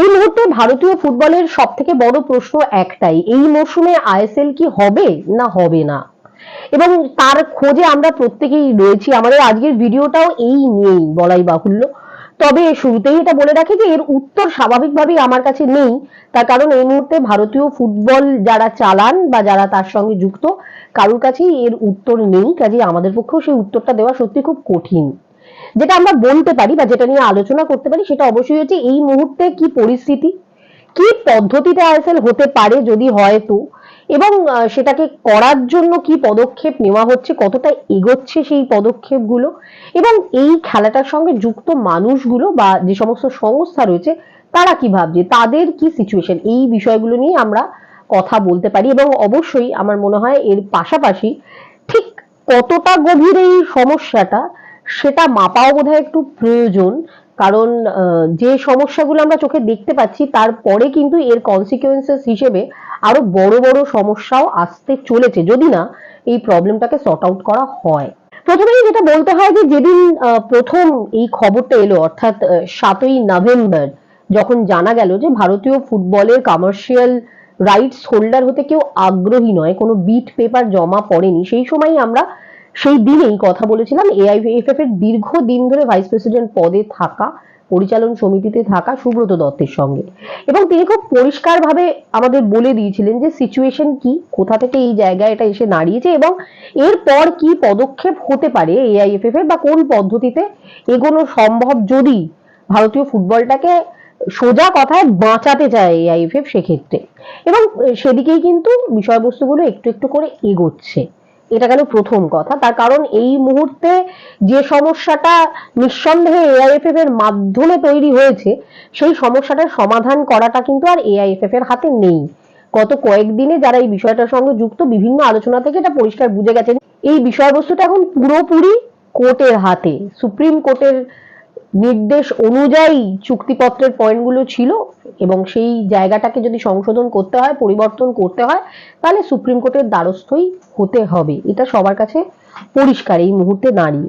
এই মুহূর্তে ভারতীয় ফুটবলের সব থেকে বড় প্রশ্ন একটাই, এই মরশুমে আইএসএল কি হবে না হবে না? এবং তার খোঁজে আমরা প্রত্যেকেই রয়েছি, আমাদের আজকের ভিডিওটাও এই নিয়েই বলাই বাহুল্য। তবে শুরুতেই এটা বলে রাখি যে এর উত্তর স্বাভাবিকভাবেই আমার কাছে নেই। তার কারণ এই মুহূর্তে ভারতীয় ফুটবল যারা চালান বা যারা তার সঙ্গে যুক্ত, কারোর কাছেই এর উত্তর নেই। কাজে আমাদের পক্ষেও সেই উত্তরটা দেওয়া সত্যি খুব কঠিন। যেটা আমরা বলতে পারি বা যেটা নিয়ে আলোচনা করতে পারি সেটা অবশ্যই হচ্ছে এই মুহূর্তে কি পরিস্থিতি, কি পদ্ধতিতে আইএসএল হতে পারে যদি হয় তো, এবং সেটাকে করার জন্য কি পদক্ষেপ নেওয়া হচ্ছে, কতটা এগোচ্ছে সেই পদক্ষেপগুলো, এবং এই খেলাটার সঙ্গে যুক্ত মানুষগুলো বা যে সমস্ত সংস্থা রয়েছে, তারা কি ভাবছে, তাদের কি সিচুয়েশন এই বিষয়গুলো নিয়ে আমরা কথা বলতে পারি, এবং অবশ্যই আমার মনে হয় এর পাশাপাশি ঠিক কতটা গভীর এই সমস্যাটা সেটা মাপাও বোধহয় একটু প্রয়োজন, কারণ যে সমস্যাগুলো আমরা চোখে দেখতে পাচ্ছি, তারপরে কিন্তু এর কনসিকুয়েন্সেস হিসেবে আরও বড় বড় সমস্যাও আসতে চলেছে, যদি না এই প্রবলেমটাকে সর্ট আউট করা হয়। প্রথমেই যেটা বলতে হয় যে, যেদিন প্রথম এই খবরটা এলো, অর্থাৎ সাতই নভেম্বর, যখন জানা গেল যে ভারতীয় ফুটবলের কমার্শিয়াল রাইটস হোল্ডার হতে কেউ আগ্রহী নয়, কোনো বিট পেপার জমা পড়েনি, সেই সময়ই আমরা সেই দিনেই কথা বলেছিলাম এআইএফএফ এর দীর্ঘদিন ধরে ভাইস প্রেসিডেন্ট পদে থাকা, পরিচালন সমিতিতে থাকা সুব্রত দত্তের সঙ্গে। এবং তিনি খুব পরিষ্কারভাবে আমাদের বলে দিয়েছিলেন যে সিচুয়েশন কি, কোথা থেকে এই জায়গায় এটা এসে দাঁড়িয়েছে এবং এরপর কি পদক্ষেপ হতে পারে এআইএফএফ বা কোন পদ্ধতিতে এগোনো সম্ভব যদি ভারতীয় ফুটবলটাকে সোজা কথায় বাঁচাতে চায় এআইএফএফ সেক্ষেত্রে। এবং সেদিকেই কিন্তু বিষয়বস্তুগুলো একটু একটু করে এগোচ্ছে। এটা কেন প্রথম কথা? তার কারণ এই মুহূর্তে যে সমস্যাটা নিঃসন্দেহে এআইএফএফ এর মাধ্যমে তৈরি হয়েছে, সেই সমস্যাটার সমাধান করাটা কিন্তু আর এআইএফএফ এর হাতে নেই। গত কয়েকদিনে যারা এই বিষয়টার সঙ্গে যুক্ত, বিভিন্ন আলোচনা থেকে এটা পরিষ্কার বুঝে গেছেন। এই বিষয়বস্তুটা এখন পুরোপুরি কোর্টের হাতে, সুপ্রিম কোর্টের নির্দেশ অনুযায়ী চুক্তিপত্রের পয়েন্টগুলো ছিল এবং সেই জায়গাটাকে যদি সংশোধন করতে হয়, পরিবর্তন করতে হয়, তাহলে সুপ্রিম কোর্টের দ্বারস্থই হতে হবে। এটা সবার কাছে পরিষ্কার এই মুহূর্তে দাঁড়িয়ে।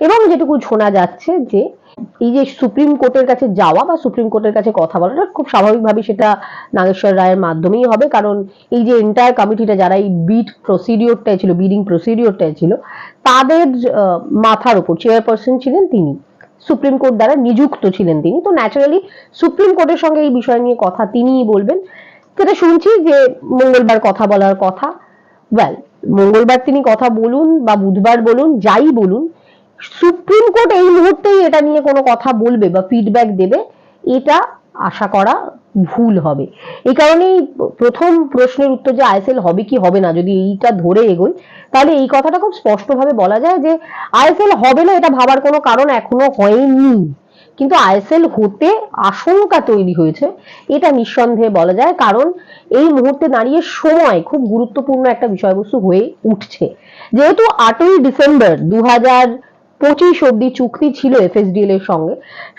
এবং যেটুকু শোনা যাচ্ছে যে, এই যে সুপ্রিম কোর্টের কাছে যাওয়া বা সুপ্রিম কোর্টের কাছে কথা বলাটা খুব স্বাভাবিকভাবে সেটা নাগেশ্বর রায়ের মাধ্যমেই হবে। কারণ এই যে এন্টায়ার কমিটিটা যারা এই বিড প্রসিডিওরটাই ছিল বিডিং প্রসিডিওরটাই ছিল, তাদের মাথার উপর চেয়ারপারসন ছিলেন তিনি। সুপ্রিম কোর্ট দ্বারা নিযুক্ত ছিলেন তিনি। তো ন্যাচারালি সুপ্রিম কোর্টের সঙ্গে এই বিষয় নিয়ে কথা তিনিই বলবেন। যেটা শুনছি যে মঙ্গলবার কথা বলার কথা। ওয়েল মঙ্গলবার তিনি কথা বলুন বা বুধবার বলুন, যাই বলুন, সুপ্রিম কোর্ট এই মুহূর্তেই এটা নিয়ে কোনো কথা বলবে বা ফিডব্যাক দেবে, এটা আশা করা ভুল হবে। এই কারণেই প্রথম প্রশ্নের উত্তর যে আইএসএল হবে কি হবে না, যদি এইটা ধরে এগোই, তাহলে এই কথাটা খুব স্পষ্টভাবে বলা যায় যে আইএসএল হবে না এটা ভাবার কোনো কারণ এখনও হয়নি। কিন্তু আইএসএল হতে আশঙ্কা তৈরি হয়েছে, এটা নিঃসন্দেহে বলা যায়। কারণ এই মুহূর্তে দাঁড়িয়ে সময় খুব গুরুত্বপূর্ণ একটা বিষয়বস্তু হয়ে উঠছে। যেহেতু আটই ডিসেম্বর দু হাজার পঁচিশ অব্দি চুক্তি ছিল এফএসডিএল এর সঙ্গে।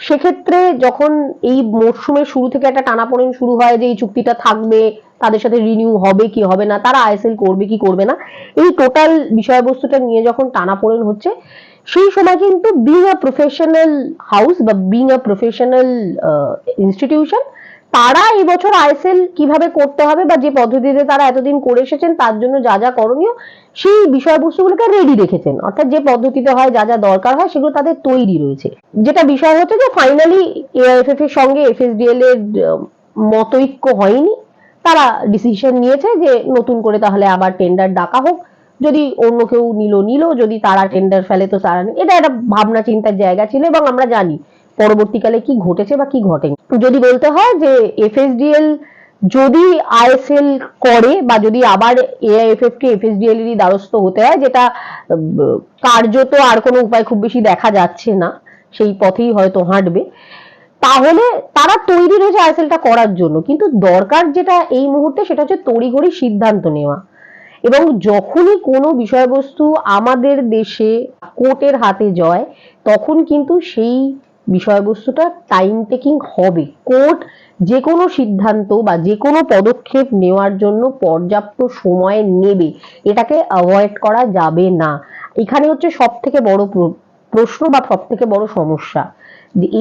সেক্ষেত্রে যখন এই মরশুমের শুরু থেকে একটা টানাপোড়েন শুরু হয় যে এই চুক্তিটা থাকবে, তাদের সাথে রিনিউ হবে কি হবে না, তারা আইএসএল করবে কি করবে না, এই টোটাল বিষয়বস্তুটা নিয়ে যখন টানাপোড়েন হচ্ছে, সেই সময় কিন্তু বিং আ প্রফেশনাল হাউস বা বিং আ প্রফেশনাল ইনস্টিটিউশন তারা এই বছর আইএসএল কীভাবে করতে হবে বা যে পদ্ধতিতে তারা এতদিন করে এসেছেন, তার জন্য যা যা করণীয়, সেই বিষয়বস্তুগুলোকে রেডি রেখেছেন। অর্থাৎ যে পদ্ধতিতে হয়, যা যা দরকার হয়, সেগুলো তাদের তৈরি রয়েছে। যেটা বিষয় হচ্ছে যে ফাইনালি এআইএফএফ এর সঙ্গে এফএসডিএল এর মতৈক্য হয়নি। তারা ডিসিশন নিয়েছে যে, নতুন করে তাহলে আবার টেন্ডার ডাকা হোক। যদি অন্য কেউ নিল নিল। যদি তারা টেন্ডার ফেলে, তো তারা এটা একটা ভাবনা চিন্তার জায়গা ছিল এবং আমরা জানি পরবর্তীকালে কি ঘটেছে বা কি ঘটেনি? যদি বলতে হয় যে এফএসডিএল যদি আইএসএল করে বা যদি আবার এআইএফএফ কে এফএসডিএল এরই দ্বারস্থ হতে হয়, যেটা কার্যত আর কোনো উপায় খুব বেশি দেখা যাচ্ছে না, সেই পথেই হয়তো হাঁটবে, তাহলে তারা তৈরি রয়েছে আইএসএলটা করার জন্য। কিন্তু দরকার যেটা এই মুহূর্তে সেটা হচ্ছে তড়িঘড়ি সিদ্ধান্ত নেওয়া। এবং যখনই কোনো বিষয়বস্তু আমাদের দেশে কোর্টের হাতে যায় তখন কিন্তু সেই বিষয়বস্তুটা টাইম টেকিং হবে। কোর্ট যে কোনো সিদ্ধান্ত বা যে কোনো পদক্ষেপ নেওয়ার জন্য পর্যাপ্ত সময় নেবে। এটাকে অ্যাভয়েড করা যাবে না। এখানে হচ্ছে সব থেকে বড় প্রশ্ন বা সব থেকে বড় সমস্যা।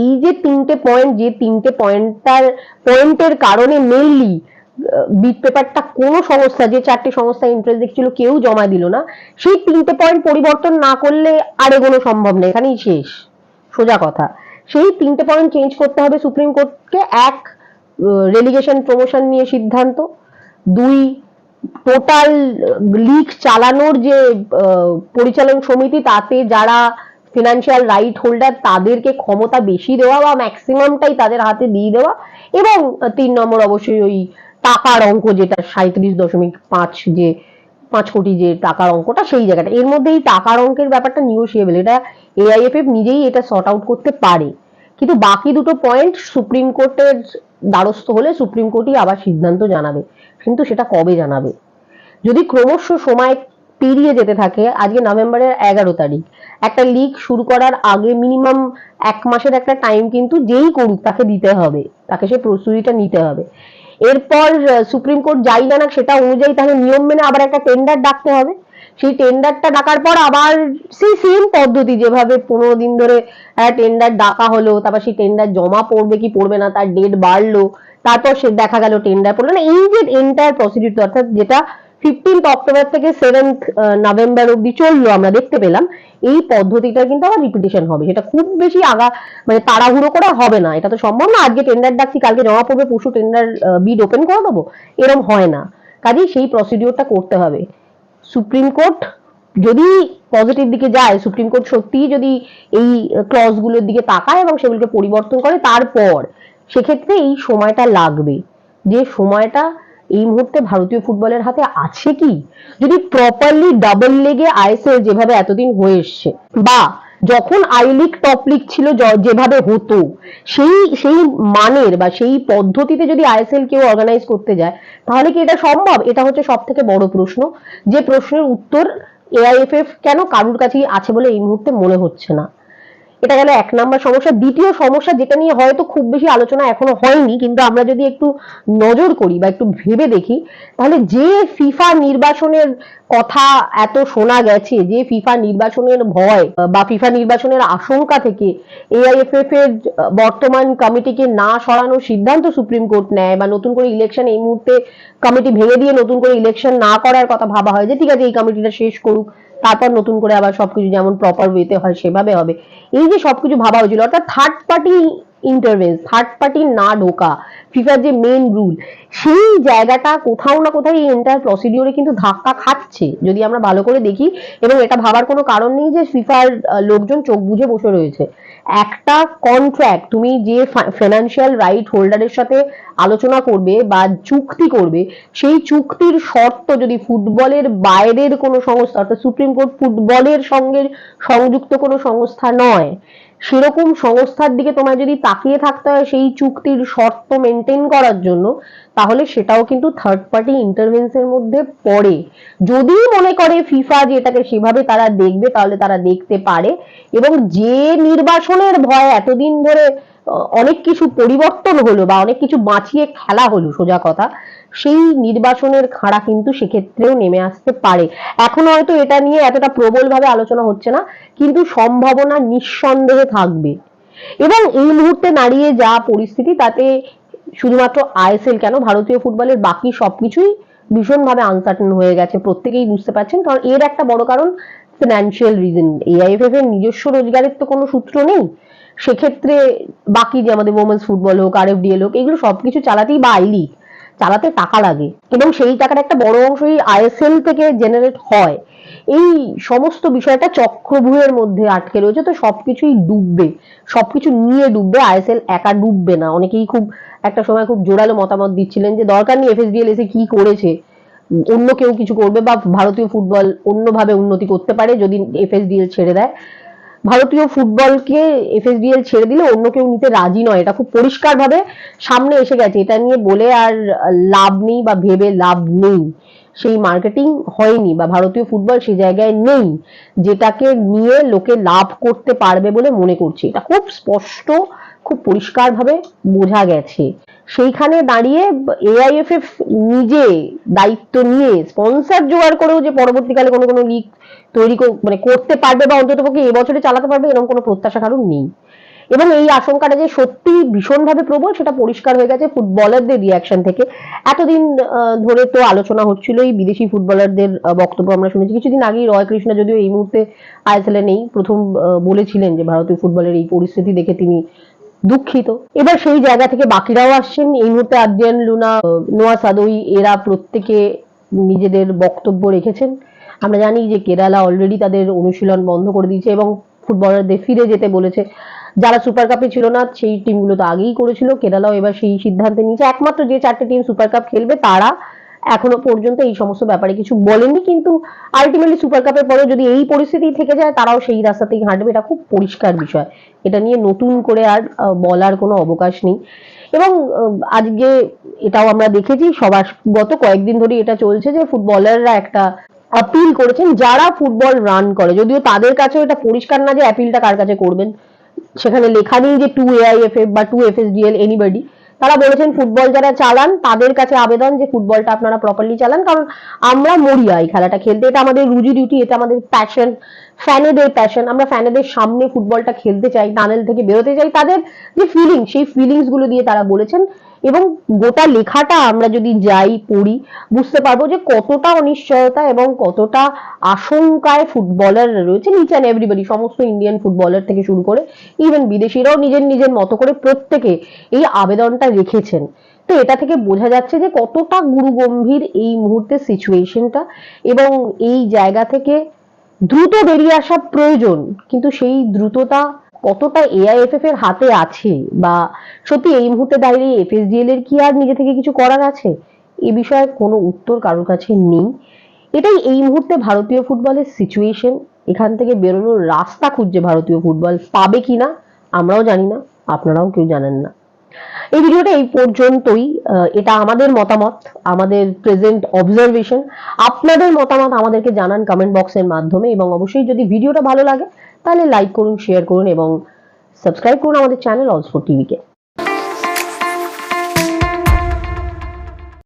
এই যে তিনটে পয়েন্ট যে তিনটে পয়েন্টটার পয়েন্টের কারণে মেইনলি বিট পেপারটা কোনো সংস্থা, যে চারটে সংস্থা ইন্টারেস্ট দেখছিল, কেউ জমা দিল না। সেই তিনটে পয়েন্ট পরিবর্তন না করলে আর এগোনো সম্ভব নেই এখানেই শেষ। সোজা কথা। সেই তিনটে পয়েন্ট চেঞ্জ করতে হবে সুপ্রিম কোর্টকে এক রেলিগেশন প্রমোশন নিয়ে সিদ্ধান্ত। দুই টোটাল লিগ চালানোর যে পরিচালন সমিতি, তাতে যারা ফিনান্সিয়াল রাইট হোল্ডার তাদেরকে ক্ষমতা বেশি দেওয়া বা ম্যাক্সিমামটাই তাদের হাতে দিয়ে দেওয়া। এবং তিন নম্বর অবশ্যই ওই টাকার অঙ্ক যেটা সাঁত্রিশ দশমিক পাঁচ যে পাঁচ কোটি যে টাকার অঙ্কটা, সেই জায়গাটা। এর মধ্যে এই টাকার অঙ্কের ব্যাপারটা নিগোসিয়েবল এটা এআইএফএফ নিজেই এটা সর্ট আউট করতে পারে। কিন্তু বাকি দুটো পয়েন্ট সুপ্রিম কোর্টের দ্বারস্থ হলে সুপ্রিম কোর্টই আবার সিদ্ধান্ত জানাবে। কিন্তু সেটা কবে জানাবে? যদি ক্রমশ সময় পেরিয়ে যেতে থাকে, আজকে নভেম্বরের এগারো তারিখ, একটা লিগ শুরু করার আগে মিনিমাম এক মাসের একটা টাইম কিন্তু যেই করুক, তাকে দিতে হবে। তাকে সে প্রস্তুতিটা নিতে হবে। এরপর সুপ্রিম কোর্ট যাই জানাক সেটা অনুযায়ী তাহলে নিয়ম মেনে আবার একটা টেন্ডার ডাকতে হবে। সেই টেন্ডারটা ডাকার পর আবার সেই সেম পদ্ধতি যেভাবে পনেরো দিন ধরে টেন্ডার ডাকা হলো, তারপর সেই টেন্ডার জমা পড়বে কি পড়বে না, তার ডেট বাড়লো, তারপর সে দেখা গেল টেন্ডার পড়ল না, এই যে এন্টায়ার প্রসিডিউর অর্থাৎ যেটা ফিফটিন্থ অক্টোবর থেকে সেভেন্থ নভেম্বর অব্দি চলল, আমরা দেখতে পেলাম। এই পদ্ধতিটা কিন্তু আবার রিপিটেশন হবে। সেটা খুব বেশি আগা মানে তাড়াহুড়ো করা হবে না। এটা তো সম্ভব না, আজকে টেন্ডার ডাকছি, কালকে জমা পড়বে, পরশু টেন্ডার বিড ওপেন করে দেবো। এরকম হয় না। কাজেই সেই প্রসিডিওরটা করতে হবে। সুপ্রিম কোর্ট যদি পজিটিভ দিকে যায় সুপ্রিম কোর্ট সত্যিই যদি এই ক্লজগুলোর দিকে তাকায় এবং সেগুলোকে পরিবর্তন করে, তারপর সেক্ষেত্রে এই সময়টা লাগবে। যে সময়টা এই মুহূর্তে ভারতীয় ফুটবলের হাতে আছে কি? যদি প্রপারলি ডাবল লেগে আইএসএল যেভাবে এতদিন হয়ে এসছে, বা যখন আই লিগ টপ লিগ ছিল যেভাবে হতো, সেই সেই মানের বা সেই পদ্ধতিতে যদি আইএসএল কেউ অর্গানাইজ করতে যায়, তাহলে কি এটা সম্ভব? এটা হচ্ছে সব থেকে বড় প্রশ্ন। যে প্রশ্নের উত্তর এআইএফএফ কেন কারুর কাছেই আছে বলে এই মুহূর্তে মনে হচ্ছে না। এটা গেল এক নাম্বার সমস্যা। দ্বিতীয় সমস্যা যেটা নিয়ে হয়তো খুব বেশি আলোচনা এখনও হয়নি, কিন্তু আমরা যদি একটু নজর করি বা একটু ভেবে দেখি, তাহলে যে ফিফা নির্বাচনের কথা এত শোনা গেছে, যে ফিফা নির্বাচনের ভয় বা ফিফা নির্বাচনের আশঙ্কা থেকে এআইএফএফ এর বর্তমান কমিটিকে না সরানোর সিদ্ধান্ত সুপ্রিম কোর্ট নেয় বা নতুন করে ইলেকশন এই মুহূর্তে কমিটি ভেঙে দিয়ে নতুন করে ইলেকশন না করার কথা ভাবা হয়, যে ঠিক আছে এই কমিটিটা শেষ করুক। তারপর নতুন করে আবার সবকিছু যেমন প্রপার ওয়েতে হয় সেভাবে হবে। এই যে সবকিছু ভাবা হয়েছিল, অর্থাৎ third party intervenes third party না ঢোকা ফিফার যে মেন রুল সেই জায়গাটা কোথাও না কোথাও এই এন্টায়ার প্রসিডিওরে কিন্তু ধাক্কা খাচ্ছে, যদি আমরা ভালো করে দেখি। এবং এটা ভাবার কোনো কারণ নেই যে ফিফার লোকজন চোখ বুঝে বসে রয়েছে। একটা কন্ট্রাক্ট তুমি যে ফিনান্সিয়াল রাইট হোল্ডারের সাথে আলোচনা করবে বা চুক্তি করবে, সেই চুক্তির শর্ত যদি ফুটবলের বাইরের কোনো সংস্থা, অর্থাৎ সুপ্রিম কোর্ট ফুটবলের সঙ্গে সংযুক্ত কোনো সংস্থা নয় সেরকম সংস্থার দিকে তোমায় যদি তাকিয়ে থাকতে হয় সেই চুক্তির শর্ত মেনটেন করার জন্য, তাহলে সেটাও কিন্তু থার্ড পার্টি ইন্টারভেন্সের মধ্যে পড়ে। যদি মনে করে ফিফা যে এটাকে সেভাবে তারা দেখবে, তাহলে তারা দেখতে পারে। এবং যে নির্বাসনের ভয় এতদিন ধরে অনেক কিছু পরিবর্তন হলো বা অনেক কিছু বাঁচিয়ে খেলা হলো, সোজা কথা। সেই নির্বাচনের খাঁড়া কিন্তু সেক্ষেত্রেও নেমে আসতে পারে। এখন হয়তো এটা নিয়ে এতটা প্রবলভাবে আলোচনা হচ্ছে না, কিন্তু সম্ভাবনা নিঃসন্দেহে থাকবে। এবং এই মুহূর্তে দাঁড়িয়ে যা পরিস্থিতি, তাতে শুধুমাত্র আইএসএল কেন, ভারতীয় ফুটবলের বাকি সবকিছুই ভীষণভাবে আনসার্টেন হয়ে গেছে। প্রত্যেকেই বুঝতে পারছেন, কারণ এর একটা বড় কারণ ফিনান্সিয়াল রিজন এআইএফএফ এর নিজস্ব রোজগারের তো কোনো সূত্র নেই। সেক্ষেত্রে বাকি যে আমাদের ওমেন্স ফুটবল হোক আর এফ এফডিএল হোক, এগুলো সবকিছু চালাতেই বা আই লিগ চালাতে টাকা লাগে এবং সেই টাকার একটা বড় অংশই আইএসএল থেকে জেনারেট হয়। এই সমস্ত বিষয়টা চক্রভুয়ের মধ্যে আটকে রয়েছে, তো সবকিছুই ডুববে। সবকিছু নিয়ে ডুববে, আইএসএল একা ডুববে না। অনেকেই খুব, একটা সময় খুব জোরালো মতামত দিচ্ছিলেন যে দরকার নেই এফএসডিএল এসে কি করেছে। অন্য কেউ কিছু করবে বা ভারতীয় ফুটবল অন্যভাবে উন্নতি করতে পারে যদি এফএসডিএল ছেড়ে দেয়। ভারতীয় ফুটবলকে এফএসডিএল ছেড়ে দিলে অন্য কেউ নিতে রাজি নয়। এটা খুব পরিষ্কারভাবে সামনে এসে গেছে। এটা নিয়ে বলে আর লাভ নেই বা ভেবে লাভ নেই। সেই মার্কেটিং হয়নি বা ভারতীয় ফুটবল সেই জায়গায় নেই, যেটাকে নিয়ে লোকে লাভ করতে পারবে বলে মনে করছে। এটা খুব স্পষ্ট, খুব পরিষ্কারভাবে বোঝা গেছে। সেইখানে দাঁড়িয়ে এআইএফএফ নিজে দায়িত্ব নিয়ে স্পন্সর জোগাড় করেও যে পরবর্তীকালে কোনো কোনো লিগ তৈরি মানে করতে পারবে বা অন্তত পক্ষে এবছরে চালাতে পারবে, এরকম কোনো প্রত্যাশা কারণ নেই। এবং এই আশঙ্কাটা যে সত্যি ভীষণভাবে প্রবল, সেটা পরিষ্কার হয়ে গেছে ফুটবলারদের রিয়াকশন থেকে। এতদিন ধরে তো আলোচনা হচ্ছিল এই বিদেশি ফুটবলারদের বক্তব্য আমরা শুনেছি। কিছুদিন আগেই রয় কৃষ্ণ যদিও এই মুহূর্তে আইএসএল এ নেই, প্রথম বলেছিলেন যে ভারতীয় ফুটবলের এই পরিস্থিতি দেখে তিনি দুঃখিত। এবার সেই জায়গা থেকে বাকিরাও আসছেন। এই মুহূর্তে আদ্রিয়ান, লুনা নোয়া সাদই এরা প্রত্যেকে নিজেদের বক্তব্য রেখেছেন। আমরা জানি যে কেরালা অলরেডি তাদের অনুশীলন বন্ধ করে দিয়েছে এবং ফুটবলারদের ফিরে যেতে বলেছে। যারা সুপার কাপে ছিল না, সেই টিমগুলো তো আগেই করেছিল। কেরালাও এবার সেই সিদ্ধান্তে নিয়েছে। একমাত্র যে চারটে টিম সুপার কাপ খেলবে, তারা এখনও পর্যন্ত এই সমস্ত ব্যাপারে কিছু বলেনি কিন্তু আলটিমেটলি সুপার কাপের পরে যদি এই পরিস্থিতি থেকে যায়, তারাও সেই রাস্তাতেই হাঁটবে। এটা খুব পরিষ্কার বিষয়। এটা নিয়ে নতুন করে আর বলার কোনো অবকাশ নেই। এবং আজকে এটাও আমরা দেখেছি, সবার গত কয়েকদিন ধরে এটা চলছে যে ফুটবলাররা একটা আপিল করেছেন, যারা ফুটবল রান করে। যদিও তাদের কাছেও এটা পরিষ্কার না যে অ্যাপিলটা কার কাছে করবেন। সেখানে লেখা নেই যে টু এআইএফএফ বা টু এফএসডিএল এনিবডি তারা বলেছেন ফুটবল যারা চালান, তাদের কাছে আবেদন যে ফুটবলটা আপনারা প্রপারলি চালান, কারণ আমরা মরিয়া এই খেলাটা খেলতে। এটা আমাদের রুজি ডিউটি এটা আমাদের প্যাশন ফ্যানেদের প্যাশন আমরা ফ্যানেদের সামনে ফুটবলটা খেলতে চাই, টানেল থেকে বেরোতে চাই। তাদের যে ফিলিং সেই ফিলিংসগুলো দিয়ে তারা বলেছেন। এবং গোটা লেখাটা আমরা যদি যাই, পড়ি, বুঝতে পারব যে কতটা অনিশ্চয়তা এবং কতটা আশঙ্কায় ফুটবলার রয়েছে নিচ অ্যান্ড এভরিবডি সমস্ত ইন্ডিয়ান ফুটবলার থেকে শুরু করে ইভেন বিদেশিরাও নিজের নিজের মতো করে প্রত্যেকে এই আবেদনটা রেখেছেন। তো এটা থেকে বোঝা যাচ্ছে যে কতটা গুরুগম্ভীর এই মুহূর্তের সিচুয়েশনটা এবং এই জায়গা থেকে দ্রুত বেরিয়ে আসা প্রয়োজন। কিন্তু সেই দ্রুততা কতটা এআইএফএফ এর হাতে আছে? বা সত্যি এই মুহূর্তে দাঁড়িয়ে এফএসডিএল এর কি আর নিজে থেকে কিছু করার আছে? এ বিষয়ে কোনো উত্তর কারোর কাছে নেই। এটাই এই মুহূর্তে ভারতীয় ফুটবলের সিচুয়েশন এখান থেকে বেরোনোর রাস্তা খুঁজছে ভারতীয় ফুটবল। পাবে কিনা? আমরাও জানি না। আপনারাও কেউ জানেন না। এই ভিডিওটা এই পর্যন্তই। এটা আমাদের মতামত, আমাদের প্রেজেন্ট অবজারভেশন আপনাদের মতামত আমাদেরকে জানান কমেন্ট বক্সের মাধ্যমে এবং অবশ্যই যদি ভিডিওটা ভালো লাগে তাহলে লাইক করুন শেয়ার করুন এবং সাবস্ক্রাইব করুন আমাদের চ্যানেল অলস ফর টিভিকে